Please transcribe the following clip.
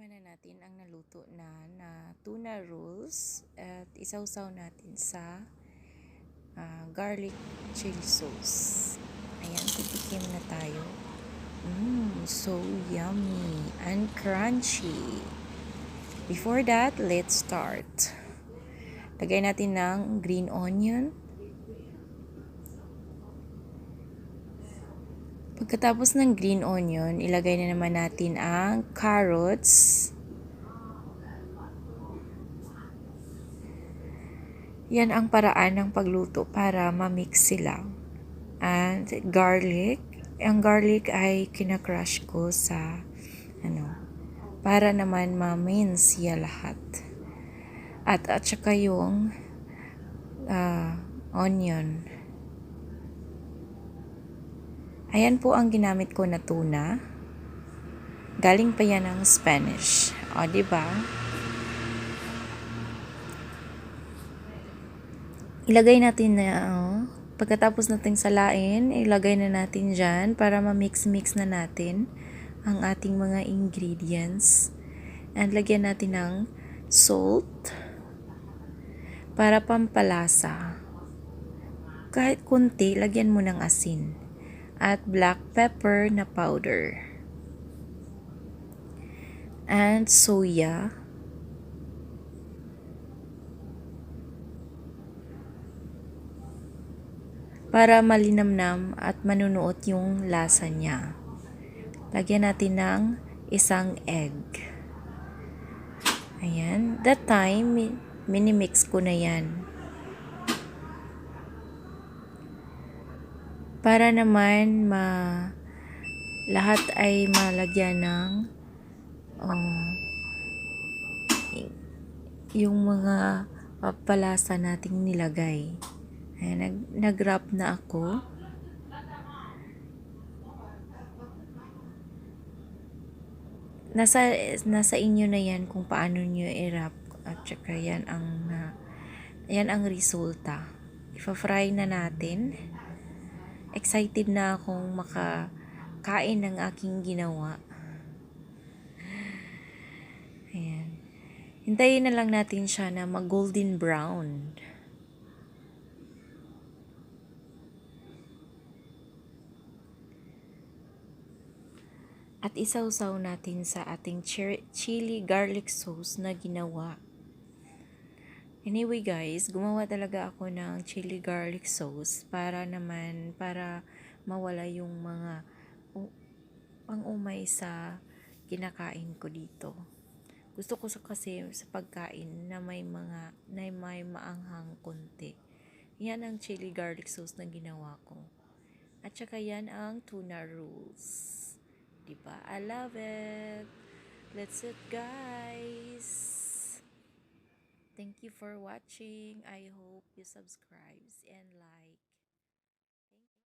Tikman na natin ang naluto na na tuna rolls at isawsaw natin sa ah, garlic chili sauce. Ayan, titikim na tayo. Mmm, so yummy and crunchy. Before that, let's start. Lagay natin ng green onion. Pagkatapos ng green onion, ilagay na naman natin ang carrots. Yan ang paraan ng pagluto para ma-mix sila. And garlic. Ang garlic ay kinakrush ko sa ano, para naman ma-mince ya lahat. At at saka yung ah, onion. Ayan po ang ginamit ko na tuna. Galing pa yan ng Spanish. O, ba? Ilagay natin na, oh, pagkatapos nating salain, ilagay na natin dyan para ma-mix-mix na natin ang ating mga ingredients. And lagyan natin ng salt para pampalasa. Kahit kunti, lagyan mo ng asin at black pepper na powder. And soya. Para malinamnam at manunuot yung lasa niya. Lagyan natin ng isang egg. Ayan. That time, mi- minimix ko na yan. Para naman ma lahat ay malagyan ng oh, yung mga papalasa nating nilagay. Ayan, nag, nag-wrap na ako. Nasa, nasa inyo na yan kung paano nyo i-wrap at saka yan ang na, yan ang resulta. Ipa-fry na natin excited na akong makakain ng aking ginawa. Ayan. Hintayin na lang natin siya na mag-golden brown. At isawsaw natin sa ating chili garlic sauce na ginawa. Anyway guys, gumawa talaga ako ng chili garlic sauce para naman, para mawala yung mga u- pang-umay sa kinakain ko dito. Gusto ko sa kasi sa pagkain na may mga, na may maanghang konti. Yan ang chili garlic sauce na ginawa ko. At saka yan ang tuna rolls. Diba? I love it. Let's it guys. Thank you for watching. I hope you subscribe and like.